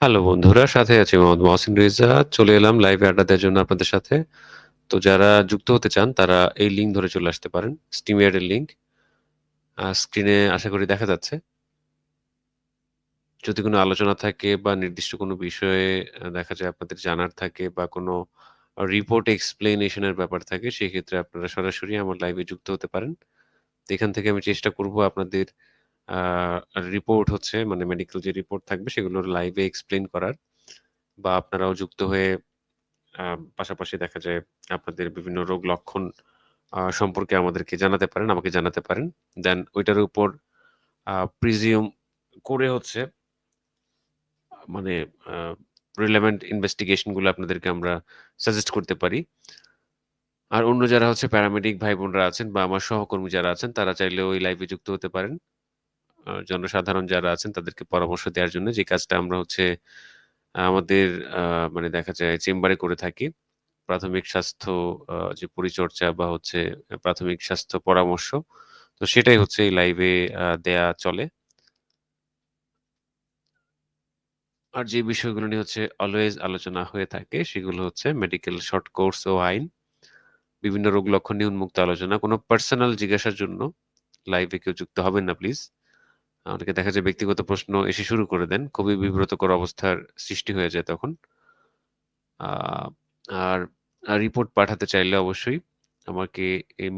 Hello বন্ধুরা, সাথে আছি মোহাম্মদ মহসিন রেজা। চলে এলাম লাইভে আড্ডা দেওয়ার জন্য আপনাদের সাথে। তো যারা যুক্ত হতে চান তারা এই লিঙ্ক ধরে চলে আসতে পারেন। StreamYard এর লিঙ্ক। স্ক্রিনে আশা করি দেখা যাচ্ছে। যদি কোনো আলোচনা থাকে বা নির্দিষ্ট কোনো বিষয়ে দেখা যায় আপনাদের জানার থাকে বা কোনো রিপোর্ট এক্সপ্লেনেশনের ব্যাপার থাকে, সেক্ষেত্রে আপনারা সরাসরি আমার লাইভে যুক্ত হতে পারেন। এখান থেকে আমি চেষ্টা করব আপনাদের রিপোর্ট হচ্ছে মানে মেডিকেল যে রিপোর্ট থাকবে সেগুলোর লাইভে এক্সপ্লেন করার বা আপনারাও যুক্ত হয়ে পাশাপাশি দেখা যায় আপনাদের বিভিন্ন রোগ লক্ষণ সম্পর্কে আমাদেরকে জানাতে পারেন, আমাকে জানাতে পারেন। দেন ওইটার উপর প্রিজিউম করে হচ্ছে মানে রিলেভেন্ট ইনভেস্টিগেশনগুলো আপনাদেরকে আমরা সাজেস্ট করতে পারি। আর অন্য যারা হচ্ছে প্যারামেডিক ভাই-বোনরা আছেন বা আমার সহকর্মী যারা আছেন তারা চাইলেও ওই লাইভে যুক্ত হতে পারেন। জনসাধারণ যারা আছেন তাদেরকে পরামর্শ দেওয়ার জন্য যে কাজটা আমরা হচ্ছে আমাদের মানে দেখা যায় চেম্বারে করে থাকি। প্রাথমিক স্বাস্থ্য যে পরিচর্যা বা হচ্ছে প্রাথমিক স্বাস্থ্য পরামর্শ। তো সেটাই হচ্ছে এই লাইভে দেয়া চলে। আর যে বিষয়গুলো নিয়ে হচ্ছে অলওয়েজ আলোচনা হয়ে থাকে সেগুলো হচ্ছে মেডিকেল শর্ট কোর্স ও আইন, বিভিন্ন রোগ লক্ষণ নিয়ে উন্মুক্ত আলোচনা। কোনো পার্সোনাল জিজ্ঞাসার জন্য লাইভে কেউ যুক্ত হবেন না প্লিজ। অনেকে দেখা যায় ব্যক্তিগত প্রশ্ন এসে শুরু করে দেন। খুবই বিব্রতকর অবস্থার সৃষ্টি হয়ে যায় তখন। আর রিপোর্ট পাঠাতে চাইলে অবশ্যই আমাকে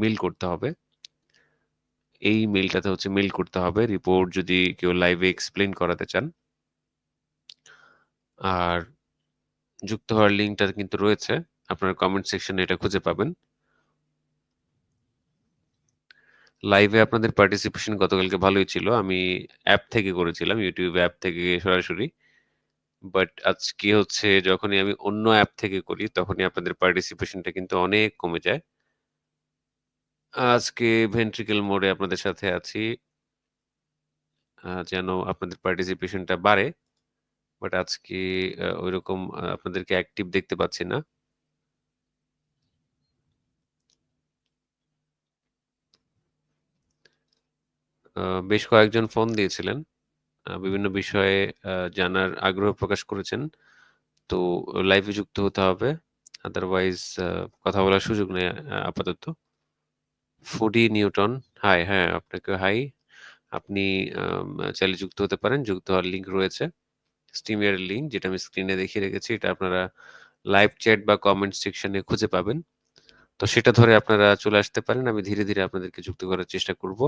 মেল করতে হবে। এই মেলটাতে হচ্ছে মেল করতে হবে রিপোর্ট যদি কেউ লাইভে এক্সপ্লেন করাতে চান। আর যুক্ত হওয়ার লিঙ্কটা কিন্তু রয়েছে। আপনারা কমেন্ট সেকশনে এটা খুঁজে পাবেন। লাইভে আপনাদের পার্টিসিপেশন গতকালকে ভালোই ছিল। আমি অ্যাপ থেকে করেছিলাম। YouTube অ্যাপ থেকে সরাসরি। বাট আজকে হচ্ছে যখনই আমি অন্য অ্যাপ থেকে করি, তখনই আপনাদের পার্টিসিপেশনটা কিন্তু অনেক কমে যায়। আজকে ভেন্ট্রিকল মোডে আপনাদের সাথে আছি। যেন আপনাদের পার্টিসিপেশনটা বাড়ে। বাট আজকে ওইরকম আপনাদেরকে অ্যাক্টিভ দেখতে পাচ্ছি না। বেশ কয়েকজন ফোন দিয়েছিলেন। বিভিন্ন বিষয়ে জানার আগ্রহ প্রকাশ করেছেন। তো লাইভে যুক্ত হতে হবে। আদারওয়াইজ কথা বলার সুযোগ নেই আপাতত। ফুডি নিউটন, হাই, হ্যাঁ, আপনাকেও হাই। আপনি চাইলে যুক্ত হতে পারেন। যুক্ত হওয়ার লিঙ্ক রয়েছে। এর লিঙ্ক যেটা আমি স্ক্রিনে দেখিয়ে রেখেছি। এটা আপনারা লাইভ চ্যাট বা কমেন্ট সেকশনে খুঁজে পাবেন। তো সেটা ধরে আপনারা চলে আসতে পারেন। আমি ধীরে, ধীরে আপনাদেরকে যুক্ত করার চেষ্টা করব।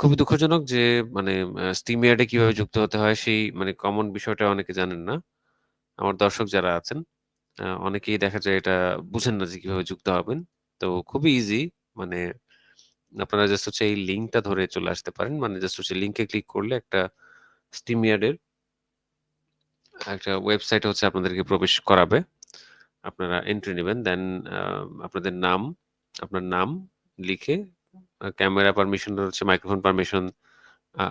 খুবই দুঃখজনক যে মানে StreamYard এ কীভাবে যুক্ত হতে হয় সেই মানে কমন বিষয়টা অনেকে জানেন না। আমার দর্শক যারা আছেন অনেকেই দেখা যায় এটা বুঝেন না যে কীভাবে যুক্ত হবেন। তো খুবই ইজি মানে আপনারা জাস্ট হচ্ছে এই লিঙ্কটা ধরে চলে আসতে পারেন। মানে জাস্ট হচ্ছে লিঙ্কে ক্লিক করলে একটা StreamYard এর একটা ওয়েবসাইট হচ্ছে আপনাদেরকে প্রবেশ করাবে। আপনারা এন্ট্রি নিবেন। দেন আপনাদের নাম, আপনার নাম লিখে ক্যামেরা পারমিশন হচ্ছে মাইক্রোফোন পারমিশন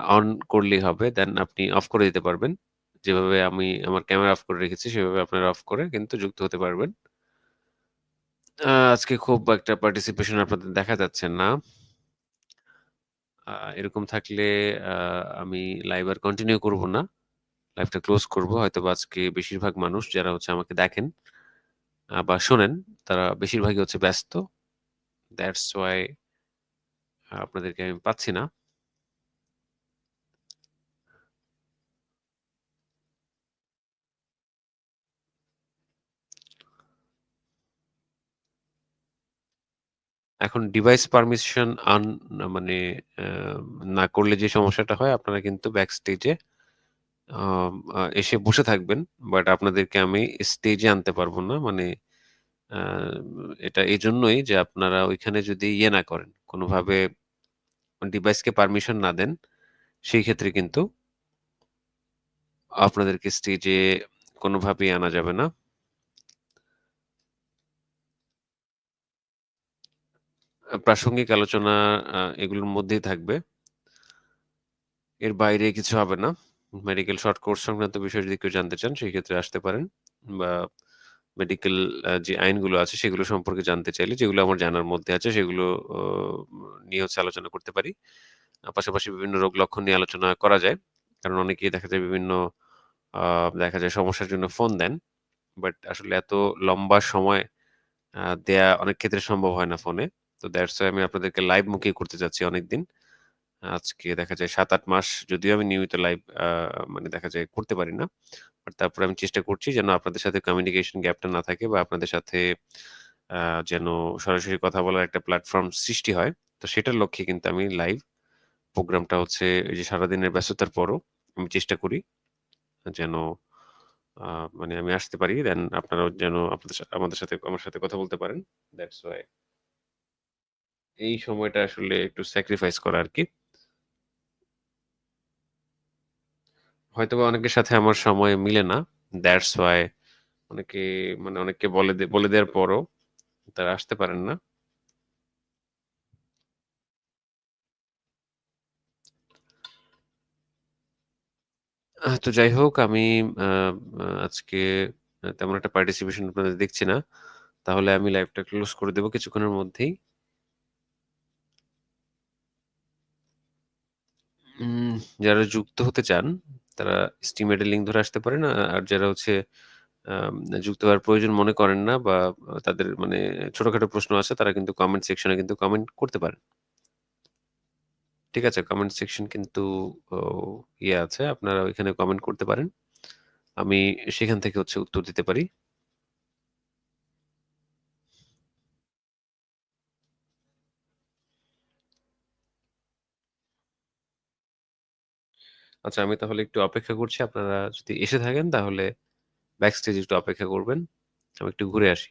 অন করলেই হবে। দেন আপনি অফ করে দিতে পারবেন। যেভাবে আমি আমার ক্যামেরা অফ করে রেখেছি, সেভাবে আপনারা অফ করে কিন্তু যুক্ত হতে পারবেন। আজকে খুব একটা পার্টিসিপেশন আপনাদের দেখা যাচ্ছে না। এরকম থাকলে আমি লাইভ আর কন্টিনিউ করব না। লাইভটা ক্লোজ করব। হয়তোবা আজকে বেশিরভাগ মানুষ যারা হচ্ছে আমাকে দেখেন বা শোনেন, তারা বেশিরভাগই হচ্ছে ব্যস্ত। দ্যাটস ওয়াই আপনাদেরকে আমি পাচ্ছি না। এখন ডিভাইস পারমিশন অন মানে না করলে যে সমস্যাটা হয় আপনারা কিন্তু ব্যাক স্টেজে এসে বসে থাকবেন। বাট আপনাদেরকে আমি স্টেজে আনতে পারব না। মানে এটা জন্যই যে আপনারা ওইখানে যদি ইয়ে না করেন, কোনোভাবে ডিভাইসকে পারমিশন না দেন, সেই ক্ষেত্রে কিন্তু আপনাদেরকে স্টেজে কোনোভাবেই আনা যাবে না। প্রাসঙ্গিক আলোচনা এগুলোর মধ্যেই থাকবে। এর বাইরে কিছু হবে না। মেডিকেল শর্ট কোর্স সংক্রান্ত বিষয়ে যদি কেউ জানতে চান সেই ক্ষেত্রে আসতে পারেন। বা মেডিকেল যে আইনগুলো আছে সেগুলো সম্পর্কে জানতে চাইলে, যেগুলো আমার জানার মধ্যে আছে সেগুলো নিয়ে হচ্ছে আলোচনা করতে পারি। পাশাপাশি বিভিন্ন রোগ লক্ষণ নিয়ে আলোচনা করা যায়। কারণ অনেকেই দেখা যায় বিভিন্ন দেখা যায় সমস্যার জন্য ফোন দেন। বাট আসলে এত লম্বা সময় দেয়া অনেক ক্ষেত্রে সম্ভব হয় না ফোনে। তো দ্যাটস ওয়াই আমি আপনাদেরকে লাইভ মুখেই করতে চাচ্ছি অনেকদিন। আজকে দেখা যায় ৭-৮ মাস যদিও আমি নিয়মিত লাইভ মানে দেখা যায় করতে পারি না। বাট তারপরে আমি চেষ্টা করছি যেন আপনাদের সাথে কমিউনিকেশন গ্যাপটা না থাকে বা আপনাদের সাথে যেন সরাসরি কথা বলার একটা প্ল্যাটফর্ম সৃষ্টি হয়। তো সেটার লক্ষ্যে কিন্তু আমি লাইভ প্রোগ্রামটা হচ্ছে এই যে সারাদিনের ব্যস্ততার পরও আমি চেষ্টা করি যেন মানে আমি আসতে পারি। দেন আপনারাও যেন আপনাদের আমাদের সাথে, আমার সাথে কথা বলতে পারেন। That's why. এই সময়টা আসলে একটু স্যাক্রিফাইস করা আরকি। হয়তোবা অনেকের সাথে আমার সময় মিলে না। দ্যাটস ওয়াই অনেকে মানে অনেককে বলে বলে দেওয়ার পরও তারা আসতে পারেন না। তো যাই হোক, আমি আজকে তেমন একটা পার্টিসিপেশন আপনাদের দেখছি না। তাহলে আমি লাইভটা ক্লোজ করে দেবো কিছুক্ষণের মধ্যেই। যারা যুক্ত হতে চান তারা স্টিমেটের লিঙ্ক ধরে আসতে পারে না, আর যারা হচ্ছে যুক্ত হওয়ার প্রয়োজন মনে করেন না বা তাদের মানে ছোটখাটো প্রশ্ন আছে, তারা কিন্তু কমেন্ট সেকশনে কিন্তু কমেন্ট করতে পারেন। ঠিক আছে? কমেন্ট সেকশন কিন্তু ইয়ে আছে। আপনারা ওইখানে কমেন্ট করতে পারেন। আমি সেখান থেকে হচ্ছে উত্তর দিতে পারি। আচ্ছা আমি তাহলে একটু অপেক্ষা করছি। আপনারা যদি এসে থাকেন, তাহলে ব্যাক স্টেজে একটু অপেক্ষা করবেন। আমি একটু ঘুরে আসি।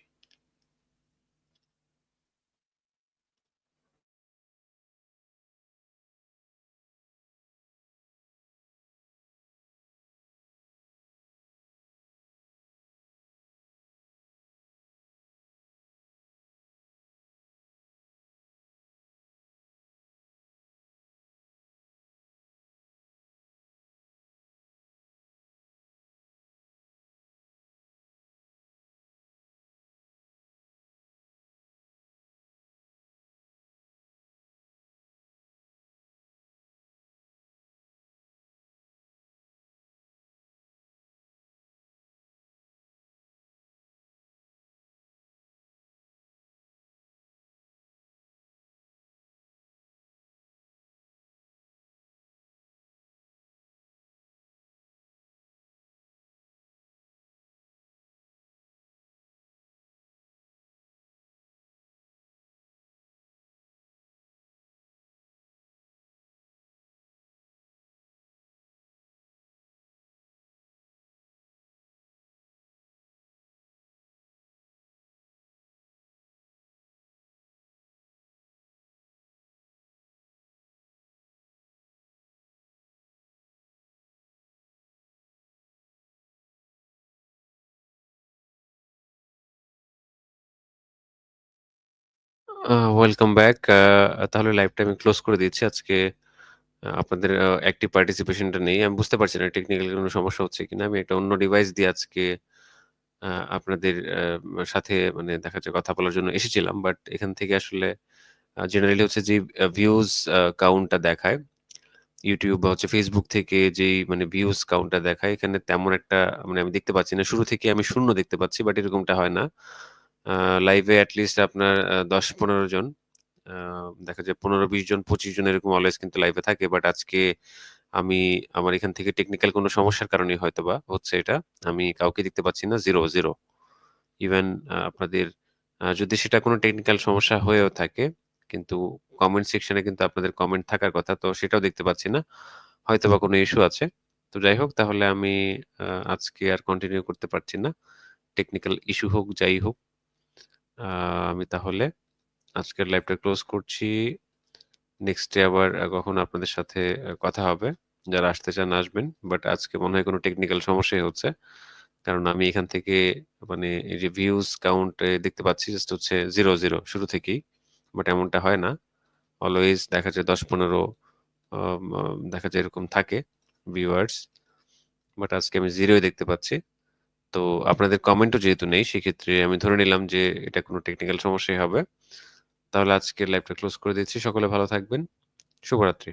Welcome back. তাহলে লাইভটা আমি ক্লোজ করে দিচ্ছি। আজকে আপনাদের অ্যাক্টিভ পার্টিসিপেশন টা নেই। আমি বুঝতে পারছি না টেকনিক্যাল কোনো সমস্যা হচ্ছে কিনা। আমি একটা অন্য ডিভাইস দিয়ে আজকে আপনাদের সাথে মানে দেখা যায় কথা বলার জন্য এসেছিলাম। বাট এখান থেকে আসলে জেনারেলি হচ্ছে যে ভিউজ আ কাউন্ট টা দেখায়, YouTube বা হচ্ছে Facebook থেকে যেই মানে ভিউজ কাউন্ট টা দেখায়, এখানে তেমন একটা মানে আমি দেখতে পাচ্ছি না। শুরু থেকেই আমি শূন্য দেখতে পাচ্ছি বাট এরকমটা হয় না। লাইভে এট লিস্ট আপনার দশ ১০-১৫ জন দেখা যায় ১৫-২০ জন ২৫ জন এরকম অলওয়েজ কিন্তু লাইভে থাকে। বাট আজকে আমি আমার এখান থেকে টেকনিক্যাল কোনো সমস্যার কারণে হয়তো বা হচ্ছে এটা। আমি কাউকে দেখতে পাচ্ছি না। 0, 0 ইভেন আপনাদের যদি সেটা কোনো টেকনিক্যাল সমস্যা হয়েও থাকে, কিন্তু কমেন্ট সেকশনে কিন্তু আপনাদের কমেন্ট থাকার কথা। তো সেটাও দেখতে পাচ্ছি না। হয়তো বা কোনো ইস্যু আছে। তো যাই হোক তাহলে আমি আজকে আর কন্টিনিউ করতে পারছি না। টেকনিক্যাল ইস্যু হোক, যাই হোক। আমি তাহলে আজকের লাইভটা ক্লোজ করছি। নেক্সট ডে আবার কখনো আপনাদের সাথে কথা হবে। যারা আসতে চান আসবেন। বাট আজকে মনে হয় কোনো টেকনিক্যাল সমস্যাই হচ্ছে। কারণ আমি এখান থেকে মানে এই যে ভিউজ কাউন্ট দেখতে পাচ্ছি জাস্ট হচ্ছে 0, 0 শুরু থেকেই। বাট এমনটা হয় না। অলওয়েজ দেখা যায় দশ পনেরো দেখা যায় এরকম থাকে ভিউয়ার্স। বাট আজকে আমি জিরোই দেখতে পাচ্ছি। তো আপনাদের কমেন্টও যেহেতু নেই, সেক্ষেত্রে আমি ধরে নিলাম যে এটা কোনো টেকনিক্যাল সমস্যাই হবে। তাহলে আজকের লাইভটা ক্লোজ করে দিচ্ছি। সকলে ভালো থাকবেন। শুভরাত্রি।